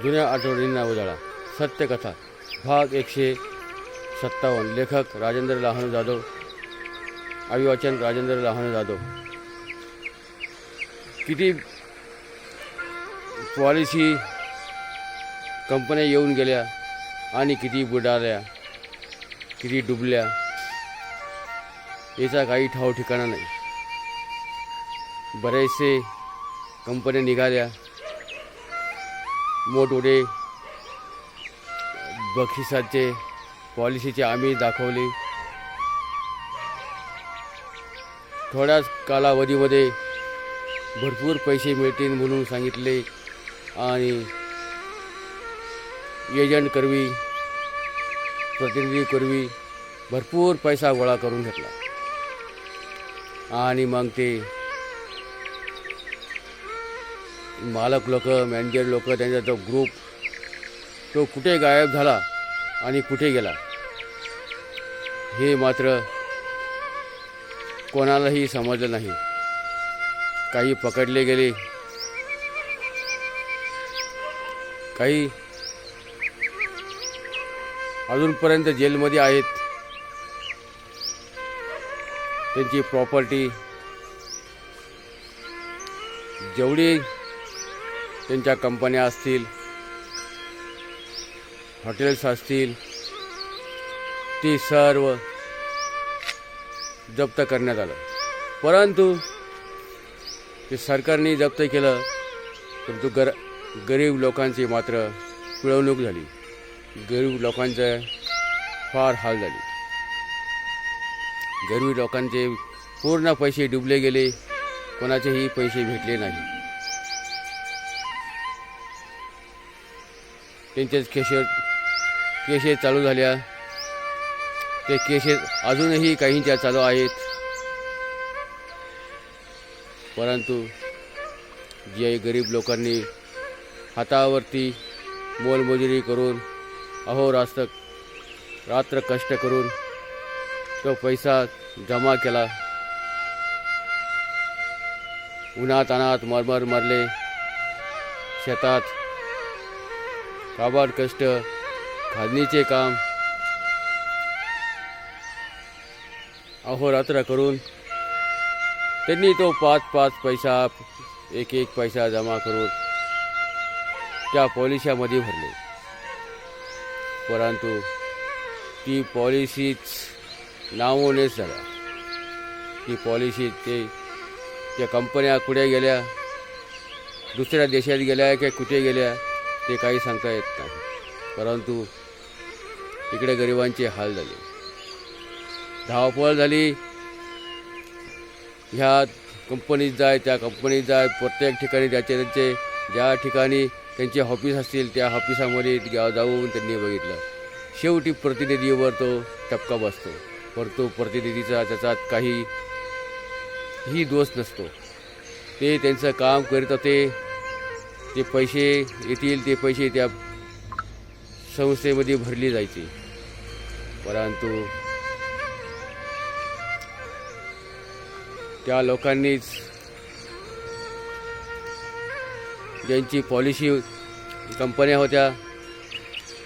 जुन्या आठवणींना उजाळा. सत्यकथा. भाग एकशे सत्तावन्न. लेखक राजेंद्र लहानू जाधव. अभिवाचन राजेंद्र लहानू जाधव. किती पॉलिसी कंपन्या येऊन गेल्या आणि किती बुडाल्या किती डुबल्या याचा काही ठाव ठिकाणा नाही. बरेचसे कंपन्या निघाल्या. मोठमोठे बक्षिसाचे पॉलिसीचे आम्ही दाखवले. थोड्याच कालावधीमध्ये भरपूर पैसे मिळतील म्हणून सांगितले आणि एजंट करवी प्रतिनिधी करवी भरपूर पैसा गोळा करून घेतला. आणि मग ते मालक लोक मॅनेजर लोक त्यांचा तो ग्रुप तो कुठे गायब झाला आणि कुठे गेला? हे मात्र कोणालाही समजलं नाही. काही पकडले गेले. काही अजूनपर्यंत जेलमध्ये आहेत. त्यांची प्रॉपर्टी जेवढी त्यांच्या कंपन्या असतील हॉटेल्स असतील ती सर्व जप्त करण्यात आलं. परंतु ते सरकारने जप्त केलं परंतु गर गरीब लोकांची मात्र पिळवणूक झाली. गरीब लोकांचं फार हाल झाले. गरीब लोकांचे पूर्ण पैसे डुबले गेले कोणाचेही पैसे भेटले नाही. त्यांचेच केश केशे चालू झाल्या. ते केसेस अजूनही काहींच्या चालू आहेत. परंतु जे गरीब लोकांनी हातावरती मोलमजुरी करून अहोरास्त रात्र कष्ट करून तो पैसा जमा केला. उन्हात अनात मरमर मरले शेतात काबाड कष्ट खादणीचे काम. अहोरात्र करून त्यांनी तो पाच पाच पैसा एक एक पैसा जमा करून त्या पॉलिशामध्ये भरले. परंतु ती पॉलिसीच नावोनेच झाला ती पॉलिसी ते त्या कंपन्या कुठे गेल्या? दुसऱ्या देशात गेल्या की कुठे गेल्या? ते काही सांगता येत नाही. परंतु इकडे गरिबांचे हाल झाले. धावपळ झाली. ह्या कंपनीत जाय त्या कंपनीत जाय प्रत्येक ठिकाणी त्याचे त्यांचे ज्या ठिकाणी त्यांचे ऑफिस असतील त्या ऑफिसामध्ये जाऊन त्यांनी बघितलं. शेवटी प्रतिनिधीवर तो टपका बसतो. परंतु प्रतिनिधीचा त्याच्यात काही ही दोष नसतो. ते त्यांचं काम करीत होते. ते पैसे येतील ते पैसे त्या संस्थेमध्ये भरले जायचे. परंतु त्या लोकांनीच ज्यांची पॉलिसी कंपन्या होत्या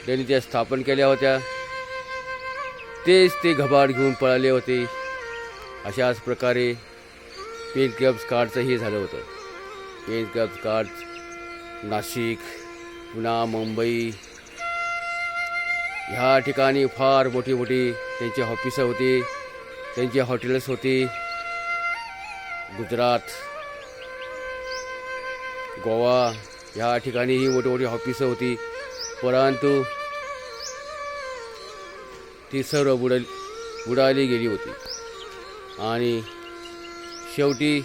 त्यांनी त्या स्थापन केल्या होत्या तेच ते घबाड घेऊन पळाले होते. अशाच प्रकारे पेन क्लब्स कार्डचंही झालं होतं. पेन क्लब्स कार्ड नाशिक पुन्हा मुंबई ह्या ठिकाणी फार मोठी मोठी त्यांची ऑफिसं होती त्यांची हॉटेल्स होती. गुजरात गोवा ह्या ठिकाणीही मोठी मोठी ऑफिसं होती. परंतु ती सर्व बुडाली बुडाली गेली होती. आणि शेवटी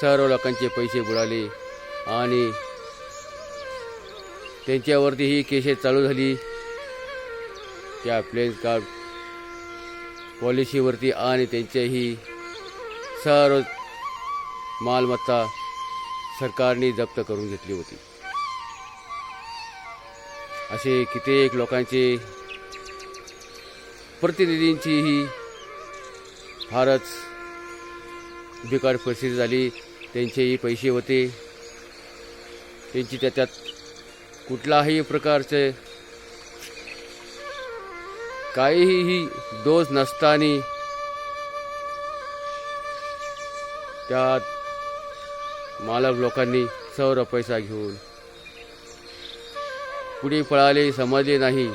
सर्व लोकांचे पैसे बुडाले. आणि त्यांच्यावरती ही केसेस चालू झाली. त्या प्लेन कार्ड पॉलिसीवरती आणि त्यांच्याही सर्व मालमत्ता सरकारने जप्त करून घेतली होती. असे कित्येक लोकांचे प्रतिनिधींचीही फारच बिकट परिस्थिती झाली. त्यांचेही पैसे होते. त्यांची त्याच्यात कुठलाही प्रकारचे काहीही दोष नसताना त्यात मालक लोकांनी सौर पैसा घेऊन पुढे पळाले समजले नाही.